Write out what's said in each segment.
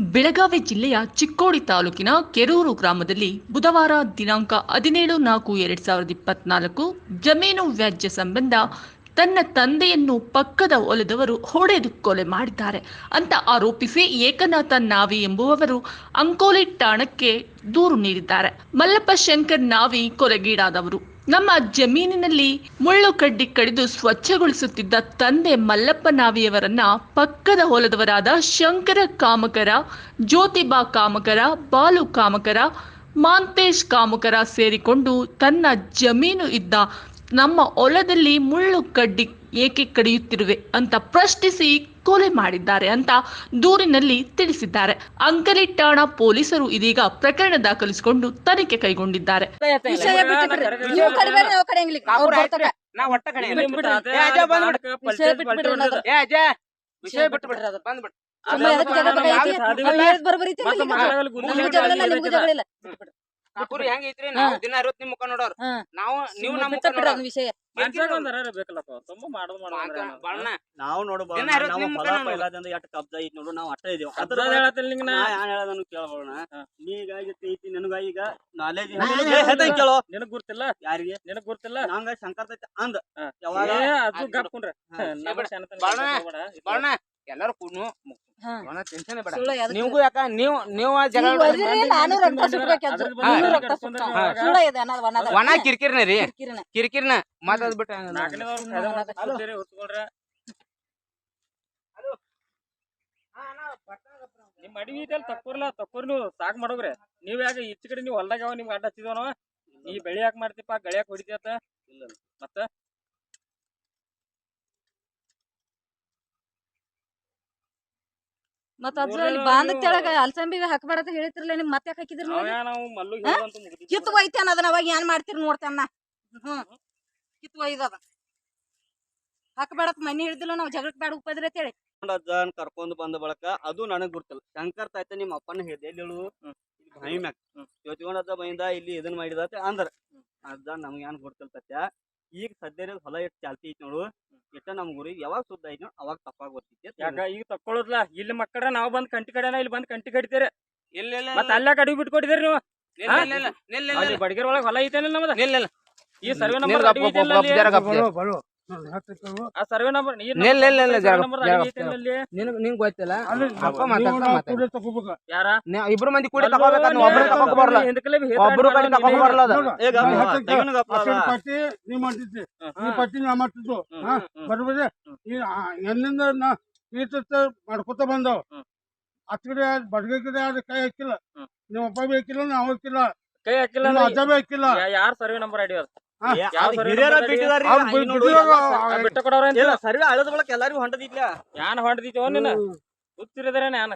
ಬೆಳಗಾವಿ ಜಿಲ್ಲೆಯ ಚಿಕ್ಕೋಡಿ ತಾಲೂಕಿನ ಕೆರೂರು ಗ್ರಾಮದಲ್ಲಿ ಬುಧವಾರ ದಿನಾಂಕ ಹದಿನೇಳು ನಾಲ್ಕು ಎರಡ್ ಸಾವಿರದ ಇಪ್ಪತ್ನಾಲ್ಕು ಜಮೀನು ವ್ಯಾಜ್ಯ ಸಂಬಂಧ ತನ್ನ ತಂದೆಯನ್ನು ಪಕ್ಕದ ಒಲೆದವರು ಹೊಡೆದು ಕೊಲೆ ಮಾಡಿದ್ದಾರೆ ಅಂತ ಆರೋಪಿಸಿ ಏಕನಾಥ ನಾವಿ ಎಂಬುವವರು ಅಂಕೋಲಿ ಠಾಣಕ್ಕೆ ದೂರು ನೀಡಿದ್ದಾರೆ. ಮಲ್ಲಪ್ಪ ಶಂಕರ್ ನಾವಿ ಕೊಲೆಗೀಡಾದವರು. ನಮ್ಮ ಜಮೀನಿನಲ್ಲಿ ಮುಳ್ಳು ಕಡ್ಡಿ ಕಡಿದು ಸ್ವಚ್ಛಗೊಳಿಸುತ್ತಿದ್ದ ತಂದೆ ಮಲ್ಲಪ್ಪ ನಾವಿಯವರನ್ನ ಪಕ್ಕದ ಹೊಲದವರಾದ ಶಂಕರ ಕಾಮಕರ, ಜ್ಯೋತಿಬಾ ಕಾಮಕರ, ಬಾಲು ಕಾಮಕರ, ಮಾಂತೇಶ್ ಕಾಮಕರ ಸೇರಿಕೊಂಡು ತನ್ನ ಜಮೀನು ಇದ್ದ ನಮ್ಮ ಹೊಲದಲ್ಲಿ ಮುಳ್ಳು ಕಡ್ಡಿ ಏಕೆ ಕಡಿಯುತ್ತಿರುವೆ ಅಂತ ಪ್ರಶ್ನಿಸಿ ಕೊಲೆ ಮಾಡಿದ್ದಾರೆ ಅಂತ ದೂರಿನಲ್ಲಿ ತಿಳಿಸಿದ್ದಾರೆ. ಅಂಕಲಿ ಠಾಣಾ ಪೊಲೀಸರು ಇದೀಗ ಪ್ರಕರಣ ದಾಖಲಿಸಿಕೊಂಡು ತನಿಖೆ ಕೈಗೊಂಡಿದ್ದಾರೆ. ವಿಷಯ ಕಾಕೂರಿ ಹೆಂಗ್ ಐತ್ರಿ? ನಾವು ದಿನ ಇರೋದ್ ನಿಮ್ ಮುಖ ನೋಡೋರ್. ನಾವು ನೀವು ನಮ್ಮ ಮುಖ ನೋಡೋರ್. ವಿಷಯ. ನಾವು ನೋಡಬಹುದು ನಾವು. ಪೈಲಾದಿಂದ ಎಷ್ಟ್ ಕಬ್ಜ ಐತಿ ನೋಡು ನಾವು ಅಷ್ಟೇ ಇದೀವಿ. ಅದ್ರ ಹೇಳೋದನ್ನು ಕೇಳ್ಬೋಣ? ಹಾ. ನೀಗ ಐತಿ ನನಗ ಈಗ? ನಾಲೆಜ್ ಕೇಳೋ? ನಿನಗ್ ಗುರ್ತಿಲ್ಲ? ಯಾರಿಗೆ? ನಿನಗ್ ಗುರ್ತಿಲ್ಲ? ನಂಗ ಶಂಕರ್ ತೈತಿ ಅಂದ. ಯಾವಾಗ? ಅದು ಗಪ್ಕೊಂಡ್ರೆ ಕೂಡ. ಎಲ್ಲಾರು ಕೂಡ್ನು ಹಾ. ಟೆನ್ಷನ್ ಬೇಡ ಯಾಕ ನೀವು ನೀವು ಜಗಳ. ಒಣ ಕಿರಿಕಿರಿನ ರೀ ಕಿರಿಕಿರಿನ. ಕಿರ್ಕಿರ್ನ ಮಾತಾಡ್ ಬಿಟ್ಟ ನಾಲ್ಕನೇದವ್ರು ಹ್ಮ್, ಕೈದಾಗ ಅನ್ನೋದು. ಕೂತ್ಕೊಳ್ರಿ, ಹೊತ್ಕೊಳ್ರಿ. ನಿಮ್ ಅಡಿಗೆ ಐತಲ್ ತಕ್ಕೋರ್ಲ ತಕ್ಕೋರ್ ನೀವು ಸಾಕ್ ಮಾಡೋಗ್ರಿ ನೀವ್ ಯಾಕೆ ಈಚೆ ಕಡೆ ನೀವು ಹೊಲ್ದಾಗ ಯಾವ ನಿಮ್ಗೆ ಅಡ್ಡ ಹಚ್ಚಿದವನವ ನೀ ಬೆಳಿ ಯಾಕೆ ಮಾಡ್ತಿಪ್ಪ ಗಳಿಯಾಕ ಹೊಡಿತೀಯತ್ತ ಇಲ್ಲ. ಮತ್ತ ಮತ್ತ ಅದ್ರಲ್ಲಿ ಬಾಂಧ ಕೆಳಗ ಅಲ್ಸಂಬಿ ಹಾಕ್ಬೇಡ ಅಂತ ಹೇಳಿತಿರ್ಲ ನಿಮ್ ಮತ್ತೆ ಹಾಕಿದ್ರ. ಕಿತ್ತು ಒಯ್ತೇನ ಅದನ್ನ ಅವಾಗ ಏನ್ ಮಾಡ್ತೀರಿ ನೋಡ್ತೇನ ಹ್ಮ್. ಕಿತ್ತು ಒಯ್ದದ ಹಾಕ್ಬೇಡತ್ ಮನಿ ಹಿಡಿದಿಲ್ಲ ನಾವ್ ಜಗಳ ಬೇಡ ಉಪ್ಪದ್ರಿ ಅಂತ ಹೇಳಿ ಅಜ್ಜನ್ ಕರ್ಕೊಂಡ್ ಬಂದ ಬಳಕ ಅದು ನನಗ್ ಗುರ್ತಿಲ್ಲ. ಶಂಕರ್ ತಾಯ್ತ ನಿಮ್ಮ ಅಪ್ಪನ ಹೇಳ್ದೆ ಎಲ್ಲಿ ಹೇಳು ಇಲ್ಲಿ ಬಾಯಿ ಮ್ಯಾಗ. ಹ್ಮ್. ಯೋಚಿಕೊಂಡ್ ಅಜ್ಜ ಬೈಂದ ಇಲ್ಲಿ ಇದನ್ ಮಾಡಿದ ಅಂದ್ರ. ಅಜ್ಜ ನಮ್ಗೆ ಏನ್ ಗುರ್ತಿಲ್ಲ ಸತ್ಯ. ಈಗ ಸದ್ಯ ಹೊಲ ಎಷ್ಟು ಚಾಲ್ತಿ ಐತಿ ನೋಡು. ಎಷ್ಟ ನಮ್ ಗುರಿ ಯಾವಾಗ ಸುದ್ದ ಐತಿ ಅವಾಗ ತಪ್ಪಾಗಿ ಬರ್ತೈತಿ ಯಾಕ ಈಗ ತಕ್ಕೊಳ್ಳೋದ್ಲ ಇಲ್ಲಿ ಮಕ್ಕಳ ನಾವ್ ಬಂದ್ ಕಂಟಿ ಕಡೆನ ಇಲ್ಲಿ ಬಂದ್ ಕಂಟಿ ಕಡಿತೀರಿ. ಮತ್ತೆ ಇಲ್ಲ ಮತ್ತ ಅಲ್ಲ ಕಡಿ ಬಿಟ್ಕೊಟ್ಟಿದ್ರಿ ನೀವು? ಅಲ್ಲಿ ಬಡಗಿರ ಒಳಗ್ ಹೊಲ ಐತೇನಿಲ್ಲ ನಮ್ದ? ನಿಲ್ಲ ಈ ಸರ್ವೆ ನಂಬರ್ ಸರ್ವೆ ನಂಬರ್ ಗೊತ್ತಿಲ್ಲ? ಅಪ್ಪ ಮಾತಾಡ್ತಾ ಮಾತಾಡ. ಯಾರ? ಇಬ್ರು ಮಂದಿ ಕೂಡಿ ತಗೋಬೇಕು? ನೀವ್ ಒಬ್ರು ತಗೋಕ್ ಬರಲ್ಲ. ಒಬ್ರು ಕಡೆ ತಗೋಕ್ ಬರಲ್ಲ. ಅದು ಏ ಗಪ್ಪ, ತೆಗಿನು ಗಪ್ಪ ಅದ. ಪಟ್ಟಿ ನೀ ಮಾಡ್ತಿದ್ದೆ. ಪಟ್ಟಿ ನಾ ಮಾಡ್ತಿದ್ದು. ಎಲ್ಲಿಂದ ನಾ ಈತ ಮಾಡ್ಕೊತ ಬಂದವ್. ಹತ್ ಕಡೆ ಬಡ್ಗೆ ಕಡೆ ಯಾರು ಕೈ ಹಾಕಿಲ್ಲ. ನಿಮ್ಮ ಅಪ್ಪ ಬೇಕಿಲ್ಲ ನಾವು ಹಾಕಿಲ್ಲ. ಕೈ ಹಾಕಿಲ್ಲ ಅಜ್ಜ ಬಿ ಹಾಕಿಲ್ಲ. ಯಾರ ಸರ್ವೆ ನಂಬರ್ ಅದು ಸರ್ವೆ ಅಳದ ಬಳಕ ಎಲ್ಲಾರಿಗೂ ಹೊಂಟದಿಲ್ಲ ಯಾನ್ ಹೊಂಟದಿತ್ತೋ ನಿನ್ನ? ಗೊತ್ತಿರದ್ರೆ ಯಾನ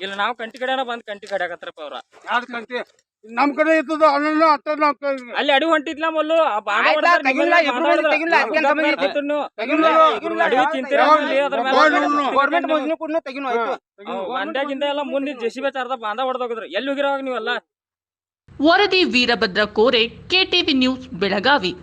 ಇಲ್ಲ ನಾವು ಕಂಟಿ ಕಡೆನ ಬಂದ್ ಕಂಟಿ ಕಡ್ಯಾಕತ್ರಪ್ಪ ಅವ್ರ. ಯಾರ ನಮ್ ಕಡೆ ಇರ್ತದ ಅಲ್ಲ ಅತ್ತ ನಾವ್ ಅಲ್ಲಿ ಅಡಿ ಹೊಂಟಿದ್ಲ ಮೊಲ್ಲು. ಗೌರ್ಮೆಂಟ್ ತೆಗಿನು ಆಯ್ತು. ಮಂಡ್ಯಾಗಿಂದ ಎಲ್ಲ ಮುಂದೆ ಜೆಸಿಬಿ ಚಾರ್ದ ಬಾಂಧ ಹೊಡೆದೋಗಿದ್ರು. ಎಲ್ಲಿ ಹೋಗಿರೋ ನೀವೆಲ್ಲ? ವರದಿ ವೀರಭದ್ರ ಕೋರೆ ಕೆಟಿವಿ ನ್ಯೂಸ್ ಬೆಳಗಾವಿ